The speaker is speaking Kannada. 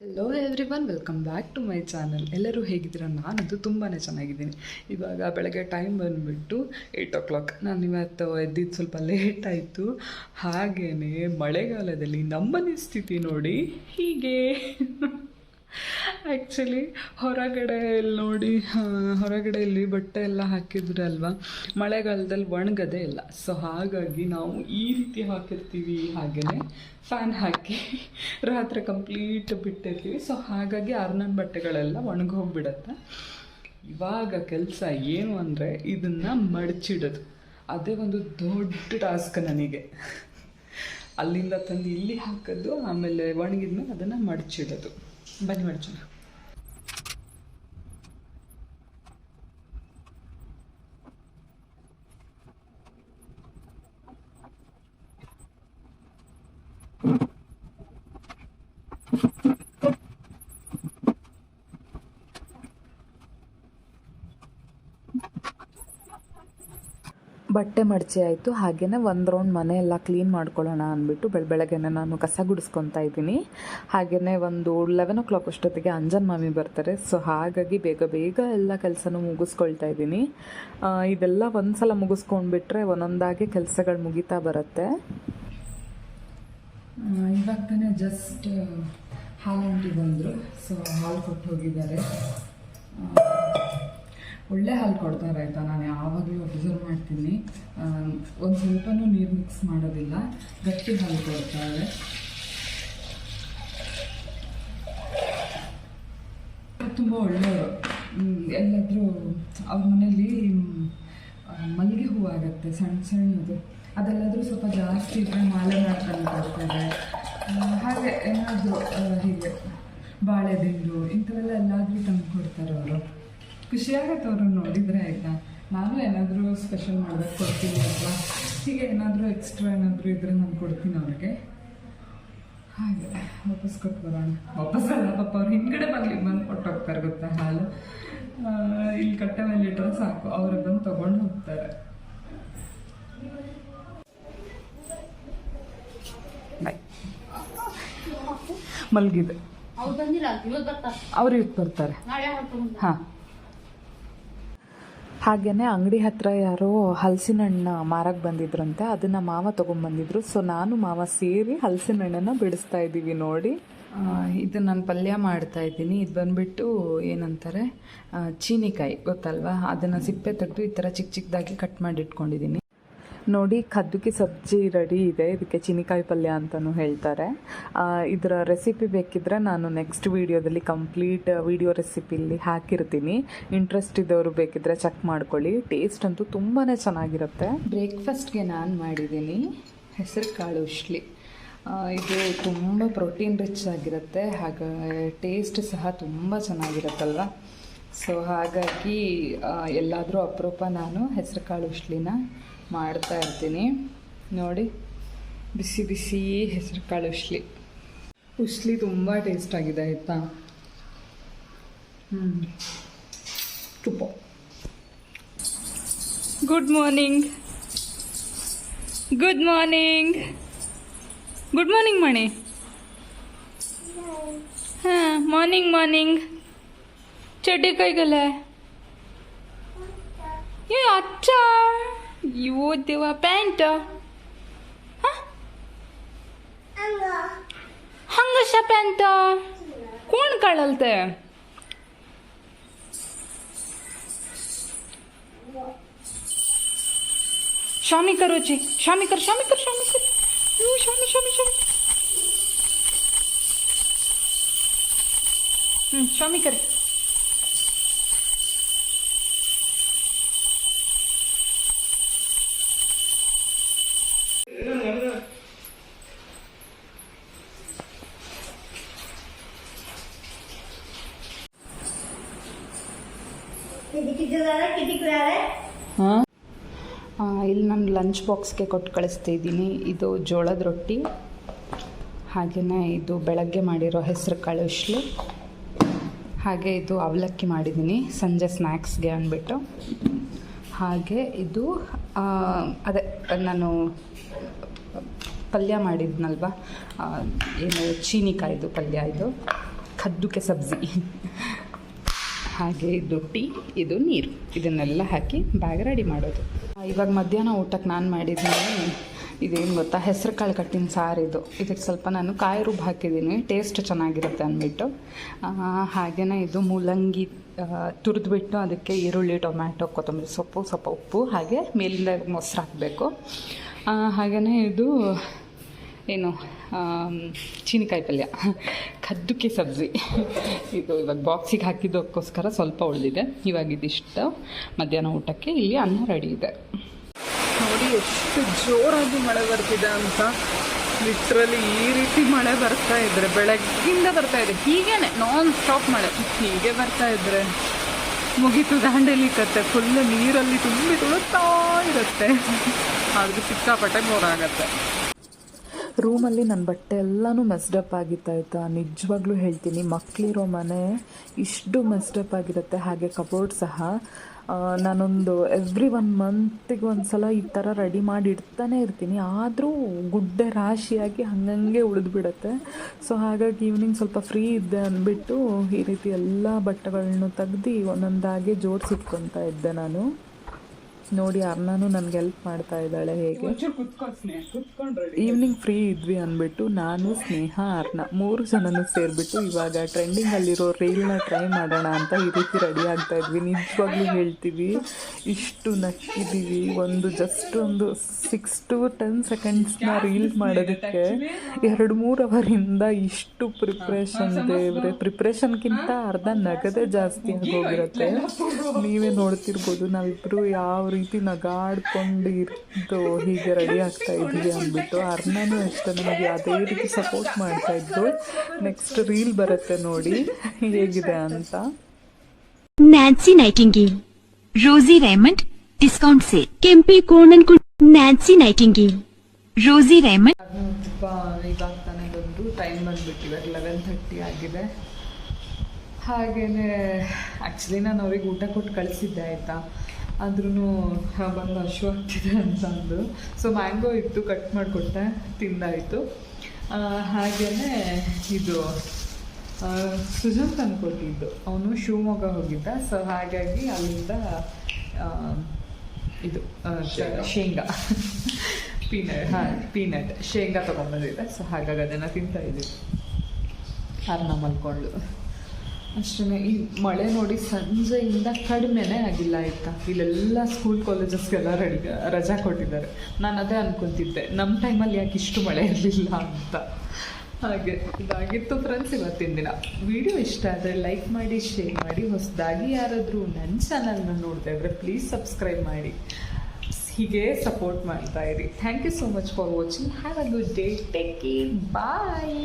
Hello everyone welcome back to my channel ಎಲ್ಲರೂ ಹೇಗಿದ್ದೀರಾ? ನಾನಂತೂ ತುಂಬಾ ಚೆನ್ನಾಗಿದ್ದೀನಿ. ಇವಾಗ ಬೆಳಗ್ಗೆ ಟೈಮ್ ಬಂದುಬಿಟ್ಟು ಏಯ್ಟ್ ಓ ಕ್ಲಾಕ್ ನಾನು ಇವತ್ತು ಎದ್ದಿದ್ದು ಸ್ವಲ್ಪ ಲೇಟ್ ಆಯಿತು. ಹಾಗೆಯೇ ಮಳೆಗಾಲದಲ್ಲಿ ನಮ್ಮನೆ ಸ್ಥಿತಿ ನೋಡಿ ಹೀಗೆ. ಆ್ಯಕ್ಚುಲಿ ಹೊರಗಡೆ ಇಲ್ಲಿ ನೋಡಿ ಹೊರಗಡೆಯಲ್ಲಿ ಬಟ್ಟೆ ಎಲ್ಲ ಹಾಕಿದ್ರೆ ಅಲ್ವಾ? ಮಳೆಗಾಲದಲ್ಲಿ ಒಣಗದೇ ಇಲ್ಲ. ಸೊ ಹಾಗಾಗಿ ನಾವು ಈ ರೀತಿ ಹಾಕಿರ್ತೀವಿ ಹಾಗೆಯೇ ಫ್ಯಾನ್ ಹಾಕಿ ರಾತ್ರಿ ಕಂಪ್ಲೀಟ್ ಬಿಟ್ಟಿರ್ತೀವಿ. ಸೊ ಹಾಗಾಗಿ ಅರ್ನನ್ ಬಟ್ಟೆಗಳೆಲ್ಲ ಒಣಗೋಗ್ಬಿಡತ್ತೆ ಇವಾಗ ಕೆಲಸ ಏನು ಅಂದರೆ ಇದನ್ನು ಮಡಚಿಡೋದು. ಅದೇ ಒಂದು ದೊಡ್ಡ ಟಾಸ್ಕ್ ನನಗೆ. ಅಲ್ಲಿಂದ ತಂದು ಇಲ್ಲಿ ಹಾಕೋದು ಆಮೇಲೆ ಒಣಗಿದ್ಮೇಲೆ ಅದನ್ನು ಮಡಚಿಡೋದು. ಬನ್ನಿ ಮಡಚೋಣ. ಬಟ್ಟೆ ಮಡಚಿ ಆಯಿತು ಹಾಗೆಯೇ ಒಂದು ರೌಂಡ್ ಮನೆ ಎಲ್ಲ ಕ್ಲೀನ್ ಮಾಡ್ಕೊಳ್ಳೋಣ ಅಂದ್ಬಿಟ್ಟು ಬೆಳ, ಬೆಳಗ್ಗೆನೆ ನಾನು ಕಸ ಗುಡಿಸ್ಕೊತಾ ಇದ್ದೀನಿ. ಹಾಗೆಯೇ ಒಂದು ಲೆವೆನ್ ಓ ಕ್ಲಾಕ್ ಅಷ್ಟೊತ್ತಿಗೆ ಅಂಜನ್ ಮಾಮಿ ಬರ್ತಾರೆ. ಸೊ ಹಾಗಾಗಿ ಬೇಗ ಬೇಗ ಎಲ್ಲ ಕೆಲಸನೂ ಮುಗಿಸ್ಕೊಳ್ತಾ ಇದ್ದೀನಿ. ಇದೆಲ್ಲ ಒಂದು ಸಲ ಮುಗಿಸ್ಕೊಂಡ್ಬಿಟ್ರೆ ಒಂದೊಂದಾಗಿ ಕೆಲಸಗಳು ಮುಗಿತಾ ಬರುತ್ತೆ. ಇವಾಗ ತಾನೇ ಜಸ್ಟ್ ಅಂಟಿ ಬಂದರು. ಸೊ ಹಾಲು ಕೊಟ್ಟು ಹೋಗಿದ್ದಾರೆ. ಒಳ್ಳೆ ಹಾಲು ಕೊಡ್ತಾರೆ ಆಯಿತಾ? ನಾನು ಯಾವಾಗಲೂ ಅಬ್ಸರ್ವ್ ಮಾಡ್ತೀನಿ. ಒಂದು ಸ್ವಲ್ಪನೂ ನೀರು ಮಿಕ್ಸ್ ಮಾಡೋದಿಲ್ಲ. ಗಟ್ಟಿ ಹಾಲು ಕೊಡ್ತಾರೆ ತುಂಬ ಒಳ್ಳೆಯವರು ಎಲ್ಲಾದರೂ ಅವ್ರ ಮನೇಲಿ ಮಲ್ಲಿಗೆ ಹೂವು ಆಗುತ್ತೆ ಸಣ್ಣ ಸಣ್ಣದು. ಅದೆಲ್ಲಾದರೂ ಸ್ವಲ್ಪ ಜಾಸ್ತಿ ಇದ್ದರೆ ಮಾಲೆ ಮಾಡ್ಕೊಂಡು ಕೊಡ್ತಾರೆ. ಹಾಗೆ ಏನಾದರೂ ಹೀಗೆ ಬಾಳೆದಿಂಡು, ಇಂಥವೆಲ್ಲ ಎಲ್ಲಾದರೂ ತಂದು ಕೊಡ್ತಾರೆ ಅವರು. ಖುಷಿಯಾಗತ್ತೆ ಅವ್ರು ನೋಡಿದರೆ ಆಯಿತಾ? ನಾನು ಏನಾದರೂ ಸ್ಪೆಷಲ್ ಮಾಡೋದಕ್ಕೆ ಕೊಡ್ತೀನಿ ಅಥವಾ ಹೀಗೆ ಏನಾದರೂ ಎಕ್ಸ್ಟ್ರಾ ಏನಾದರೂ ಇದ್ದರೆ ನಾನು ಕೊಡ್ತೀನಿ ಅವ್ರಿಗೆ. ಹಾಗೆ ವಾಪಸ್ ಕೊಟ್ಟು ಬರೋಣ. ವಾಪಸ್ ಅಲ್ಲ ಪಾಪ ಅವ್ರು ಹಿಂದ್ಗಡೆ ಬಾಗಿಲಿಗೆ ಬಂದು ಕೊಟ್ಟೋಗ್ತಾರೆ ಗೊತ್ತಾ? ಹಾಲು. ಇಲ್ಲಿ ಕಟ್ಟೆ ಮೇಲೆ ಇಟ್ಟರೆ ಸಾಕು ಅವ್ರು ಬಂದು ತೊಗೊಂಡು ಹೋಗ್ತಾರೆ. ಮಲಗಿದೆ. ಅವ್ರು ಇವತ್ತು ಬರ್ತಾರೆ. ಹಾಂ. ಹಾಗೆಯೇ ಅಂಗಡಿ ಹತ್ರ ಯಾರೋ ಹಲಸಿನ ಹಣ್ಣು ಮಾರಕ್ಕೆ ಬಂದಿದ್ರಂತೆ, ಅದನ್ನು ಮಾವ ತೊಗೊಂಡ್ಬಂದಿದ್ರು ಸೊ ನಾನು ಮಾವ ಸೇರಿ ಹಲಸಿನ ಹಣ್ಣನ್ನು ಬಿಡಿಸ್ತಾ ಇದ್ದೀವಿ ನೋಡಿ. ಇದು ನಾನು ಪಲ್ಯ ಮಾಡ್ತಾ ಇದ್ದೀನಿ. ಇದು ಬಂದ್ಬಿಟ್ಟು ಏನಂತಾರೆ ಚೀನಿಕಾಯಿ, ಗೊತ್ತಲ್ವಾ? ಅದನ್ನು ಸಿಪ್ಪೆ ತೆಗೆದು ಈ ಥರ ಚಿಕ್ಕ ಚಿಕ್ಕದಾಗಿ ಕಟ್ ಮಾಡಿ ಇಟ್ಕೊಂಡಿದ್ದೀನಿ ನೋಡಿ ಕದ್ದುಕಿ ಸಬ್ಜಿ ರೆಡಿ ಇದೆ. ಇದಕ್ಕೆ ಚಿನಿಕಾಯಿ ಪಲ್ಯ ಅಂತಲೂ ಹೇಳ್ತಾರೆ. ಇದರ ರೆಸಿಪಿ ಬೇಕಿದ್ರೆ ನಾನು ನೆಕ್ಸ್ಟ್ ವೀಡಿಯೋದಲ್ಲಿ ಕಂಪ್ಲೀಟ್ ವಿಡಿಯೋ ರೆಸಿಪಿಲಿ ಹಾಕಿರ್ತೀನಿ. ಇಂಟ್ರೆಸ್ಟ್ ಇದ್ದವರು ಬೇಕಿದ್ರೆ ಚೆಕ್ ಮಾಡ್ಕೊಳ್ಳಿ. ಟೇಸ್ಟ್ ಅಂತೂ ತುಂಬಾ ಚೆನ್ನಾಗಿರುತ್ತೆ. ಬ್ರೇಕ್ಫಾಸ್ಟ್ಗೆ ನಾನು ಮಾಡಿದ್ದೀನಿ ಹೆಸರು ಕಾಳು ಉಶ್ಲಿ ಇದು ತುಂಬ ಪ್ರೋಟೀನ್ ರಿಚ್ ಆಗಿರುತ್ತೆ. ಹಾಗೆ ಟೇಸ್ಟ್ ಸಹ ತುಂಬ ಚೆನ್ನಾಗಿರುತ್ತಲ್ವ? ಸೊ ಹಾಗಾಗಿ ಎಲ್ಲಾದರೂ ಅಪರೂಪ ನಾನು ಹೆಸರು ಕಾಳು ಮಾಡ್ತಾ ಇರ್ತೀನಿ. ನೋಡಿ ಬಿಸಿ ಬಿಸಿ ಹೆಸರು ಕಾಳು ಉಶ್ಲಿ ತುಂಬ ಟೇಸ್ಟ್ ಆಗಿದೆ ಆಯಿತಾ? ಹ್ಞೂ ತುಪ್ಪ. Good morning good morning good morning Mani. ಹಾಂ ಮಾರ್ನಿಂಗ್ ಮಾರ್ನಿಂಗ್ ಚಡ್ಡಿ ಕೈಗಲ್ಲ ಏ ಅಚ್ಚ ಇವು ದೇವ ಪ್ಯಾಂಟ್ ಹಂಗಶ ಪ್ಯಾಂಟ್ ಕೋಣ ಕಾಳಲ್ತೆ शामी करो जी शामी कर शामी कर शामी कर यू शामी शामी शामी हम्म शामी कर ಇಲ್ಲಿ ನಾನು ಲಂಚ್ ಬಾಕ್ಸ್ಗೆ ಕೊಟ್ಟು ಕಳಿಸ್ತಾ ಇದ್ದೀನಿ. ಇದು ಜೋಳದ ರೊಟ್ಟಿ. ಹಾಗೆಯೇ ಇದು ಬೆಳಗ್ಗೆ ಮಾಡಿರೋ ಹೆಸರು ಕಾಳು ಉಶ್ಲಿ ಹಾಗೆ ಇದು ಅವಲಕ್ಕಿ ಮಾಡಿದ್ದೀನಿ, ಸಂಜೆ ಸ್ನ್ಯಾಕ್ಸ್ಗೆ ಅಂದ್ಬಿಟ್ಟು. ಹಾಗೆ ಇದು ಅದೇ, ನಾನು ಪಲ್ಯ ಮಾಡಿದ್ನಲ್ವ? ಏನು, ಚೀನಿಕಾಯ್ದು ಪಲ್ಯ ಇದು. ಕದ್ದುಕೆ ಸಬ್ಜಿ. ಹಾಗೆ ಇದು ಟೀ ಇದು ನೀರು. ಇದನ್ನೆಲ್ಲ ಹಾಕಿ ಬ್ಯಾಗ್ ರೆಡಿ ಮಾಡೋದು. ಇವಾಗ ಮಧ್ಯಾಹ್ನ ಊಟಕ್ಕೆ ನಾನು ಮಾಡಿದ್ದೀನಿ ಇದೇನು ಗೊತ್ತಾ ಹೆಸರು ಕಾಳು ಕಟ್ಟಿನ ಸಾರು ಇದು. ಇದಕ್ಕೆ ಸ್ವಲ್ಪ ನಾನು ಕಾಯಿ ರುಬ್ಬು ಹಾಕಿದ್ದೀನಿ. ಟೇಸ್ಟ್ ಚೆನ್ನಾಗಿರುತ್ತೆ ಅಂದ್ಬಿಟ್ಟು. ಹಾಗೆಯೇ ಇದು ಮೂಲಂಗಿ ತುರಿದ್ಬಿಟ್ಟು ಅದಕ್ಕೆ ಈರುಳ್ಳಿ, ಟೊಮ್ಯಾಟೊ, ಕೊತ್ತಂಬರಿ ಸೊಪ್ಪು, ಸ್ವಲ್ಪ ಉಪ್ಪು, ಹಾಗೆ ಮೇಲಿಂದ ಮೊಸರು ಹಾಕಬೇಕು. ಹಾಗೆಯೇ ಇದು ಏನು ಚೀನಿಕಾಯಿ ಪಲ್ಯ. ಕದ್ದುಕೆ ಸಬ್ಜಿ. ಇದು ಇವಾಗ ಬಾಕ್ಸಿಗೆ ಹಾಕಿದ್ದಕ್ಕೋಸ್ಕರ ಸ್ವಲ್ಪ ಉಳಿದಿದೆ. ಇವಾಗ ಇದಿಷ್ಟು. ಮಧ್ಯಾಹ್ನ ಊಟಕ್ಕೆ ಇಲ್ಲಿ ಅನ್ನ ರೆಡಿ ಇದೆ. ನೋಡಿ, ಎಷ್ಟು ಜೋರಾಗಿ ಮಳೆ ಬರ್ತಿದೆ ಅಂತ. ಲಿಟ್ರಲಿ ಈ ರೀತಿ ಮಳೆ ಬರ್ತಾ ಇದ್ರೆ, ಬೆಳಗ್ಗಿಂದ ಬರ್ತಾ ಇದೆ. ಹೀಗೇನೆ ನಾನ್ ಸ್ಟಾಪ್ ಮಳೆ. ಹೀಗೆ ಬರ್ತಾ ಇದ್ರೆ ಮುಗಿತು ದಾಂಡೇಲಿ ಕತ್ತೆ ಫುಲ್ ನೀರಲ್ಲಿ ತುಂಬಿ ತುಳುತ್ತಾ ಇರುತ್ತೆ. ಆದ್ರೂ ಸಿಕ್ಕಾಪಟ್ಟೆ ಬೋರ್ ಆಗತ್ತೆ. ರೂಮಲ್ಲಿ ನನ್ನ ಬಟ್ಟೆ ಎಲ್ಲನೂ ಮೆಸ್ಡಪ್ ಆಗಿತ್ತು, ಆಯಿತಾ? ನಿಜವಾಗ್ಲೂ ಹೇಳ್ತೀನಿ ಮಕ್ಕಳಿರೋ ಮನೆ ಇಷ್ಟು ಮೆಸ್ಡಪ್ ಆಗಿರುತ್ತೆ. ಹಾಗೆ ಕಬೋರ್ಡ್ ಸಹ. ನಾನೊಂದು ಎವ್ರಿ ಒನ್ ಮಂತಿಗೆ ಒಂದು ಸಲ ಈ ಥರ ರೆಡಿ ಮಾಡಿ ಇಡ್ತಾನೆ ಇರ್ತೀನಿ. ಆದರೂ ಗುಡ್ಡೆ ರಾಶಿಯಾಗಿ ಹಂಗಂಗೆ ಉಳಿದ್ಬಿಡತ್ತೆ ಸೊ ಹಾಗಾಗಿ ಈವ್ನಿಂಗ್ ಸ್ವಲ್ಪ ಫ್ರೀ ಇದ್ದೆ ಅಂದ್ಬಿಟ್ಟು ಈ ರೀತಿ ಎಲ್ಲ ಬಟ್ಟೆಗಳನ್ನು ತೆಗ್ದು ಒಂದೊಂದಾಗಿ ಜೋಡಿಸಿಟ್ಕೊತಾ ಇದ್ದೆ ನಾನು. ನೋಡಿ ಅರ್ನಾನು ನನಗೆ ಹೆಲ್ಪ್ ಮಾಡ್ತಾ ಇದ್ದಾಳೆ ಹೇಗೆ? ಈವ್ನಿಂಗ್ ಫ್ರೀ ಇದ್ವಿ ಅಂದ್ಬಿಟ್ಟು ನಾನು ಸ್ನೇಹ ಅರ್ಣ ಮೂರು ಜನನು ಸೇರಿಬಿಟ್ಟು ಇವಾಗ ಟ್ರೆಂಡಿಂಗಲ್ಲಿರೋ ರೀಲ್ನ ಟ್ರೈ ಮಾಡೋಣ ಅಂತ ಈ ರೀತಿ ರೆಡಿ ಆಗ್ತಾ ಇದ್ವಿ. ನಿಜವಾಗ್ಲೂ ಹೇಳ್ತೀವಿ ಇಷ್ಟು ನಕ್ಕಿದ್ದೀವಿ. ಒಂದು ಜಸ್ಟ್ ಒಂದು ಸಿಕ್ಸ್ ಟು ಟೆನ್ ಸೆಕೆಂಡ್ಸ್ನ ರೀಲ್ ಮಾಡೋದಕ್ಕೆ ಎರಡು ಮೂರು ಅವರಿಂದ ಇಷ್ಟು ಪ್ರಿಪ್ರೇಷನ್ ದೇವ್ರೆ. ಪ್ರಿಪ್ರೇಷನ್ಗಿಂತ ಅರ್ಧ ನಗದೇ ಜಾಸ್ತಿ ಆಗೋಗಿರುತ್ತೆ ನೀವೇ ನೋಡ್ತಿರ್ಬೋದು ನಾವಿಬ್ರು ಯಾವ ರೀತಿ ನಗಾಡ್ಕೊಂಡು ಇದ್ದು ಹೀಗೆ ರೆಡಿ ಆಗ್ತಾ ಇದ್ವಿ ಅಂದ್ಬಿಟ್ಟು ಅರ್ಣನೂ ಅಷ್ಟೇ ನಮಗೆ ಅದೇ ರೀತಿ ಸಪೋರ್ಟ್ ಮಾಡ್ತಾ ಇದ್ದು ನೆಕ್ಸ್ಟ್ ರೀಲ್ ಬರುತ್ತೆ ನೋಡಿ ಹೇಗಿದೆ ಅಂತ. Nancy Nightingale Rosie Raymond discount sale Kempi ಕೋಣನ್ ನ್ಯಾನ್ಸಿ ನೈಟಿಂಗೇಲ್ ರೋಸಿ ರೇಮಂಡ್ ಇವಾಗ ತಾನೇ ಬಂದು ಟೈಮ್ ಬಂದ್ಬಿಟ್ಟಿವೆ ಲೆವೆನ್ ಥರ್ಟಿ ಆಗಿದೆ. ಹಾಗೆಯೇ ಆ್ಯಕ್ಚುಲಿ ನಾನು ಅವ್ರಿಗೆ ಊಟ ಕೊಟ್ಟು ಕಳಿಸಿದ್ದೆ ಆಯಿತಾ? ಆದ್ರೂ ಬಂದು ಹಶು ಆಗ್ತಿದೆ ಅಂತ ಸೊ ಮ್ಯಾಂಗೋ ಇತ್ತು ಕಟ್ ಮಾಡಿಕೊಟ್ಟೆ ತಿಂದಾಯಿತು. ಹಾಗೆಯೇ ಇದು ಸುಜನ್ ತಂದು ಕೊಟ್ಟಿದ್ದು ಅವನು ಶಿವಮೊಗ್ಗ ಹೋಗಿದ್ದ. ಸೊ ಹಾಗಾಗಿ ಅಲ್ಲಿಂದ ಇದು ಶೇಂಗಾ. ಪೀನಟ್ ಹಾಂ ಪೀನಟ್ ಶೇಂಗಾ ತೊಗೊಂಬಂದಿದ್ದೆ ಸೊ ಹಾಗಾಗಿ ಅದನ್ನು ತಿಂತಾ ಇದ್ದೀವಿ. ಅರ್ನ ಮಲ್ಕೊಂಡು ಅಷ್ಟೇ ಈ ಮಳೆ ನೋಡಿ ಸಂಜೆಯಿಂದ ಕಡಿಮೆನೇ ಆಗಿಲ್ಲ ಆಯಿತಾ? ಇಲ್ಲೆಲ್ಲ ಸ್ಕೂಲ್ ಕಾಲೇಜಸ್ಗೆಲ್ಲ ರೆಡಿ ರಜಾ ಕೊಟ್ಟಿದ್ದಾರೆ. ನಾನು ಅದೇ ಅನ್ಕೊತಿದ್ದೆ ನಮ್ಮ ಟೈಮಲ್ಲಿ ಯಾಕೆ ಇಷ್ಟು ಮಳೆ ಇರಲಿಲ್ಲ ಅಂತ. ಹಾಗೆ, ಇದಾಗಿತ್ತು ಫ್ರೆಂಡ್ಸ್ ಇವತ್ತಿನ ದಿನ. ವಿಡಿಯೋ ಇಷ್ಟ ಆದರೆ ಲೈಕ್ ಮಾಡಿ ಶೇರ್ ಮಾಡಿ, ಹೊಸದಾಗಿ ಯಾರಾದರೂ ನನ್ನ ಚಾನಲ್ನ ನೋಡಿದೆ ಇದ್ರೆ ಪ್ಲೀಸ್ ಸಬ್ಸ್ಕ್ರೈಬ್ ಮಾಡಿ. ಹೀಗೆ ಸಪೋರ್ಟ್ ಮಾಡ್ತಾ ಇರಿ. Thank you so much for watching have a good day take care bye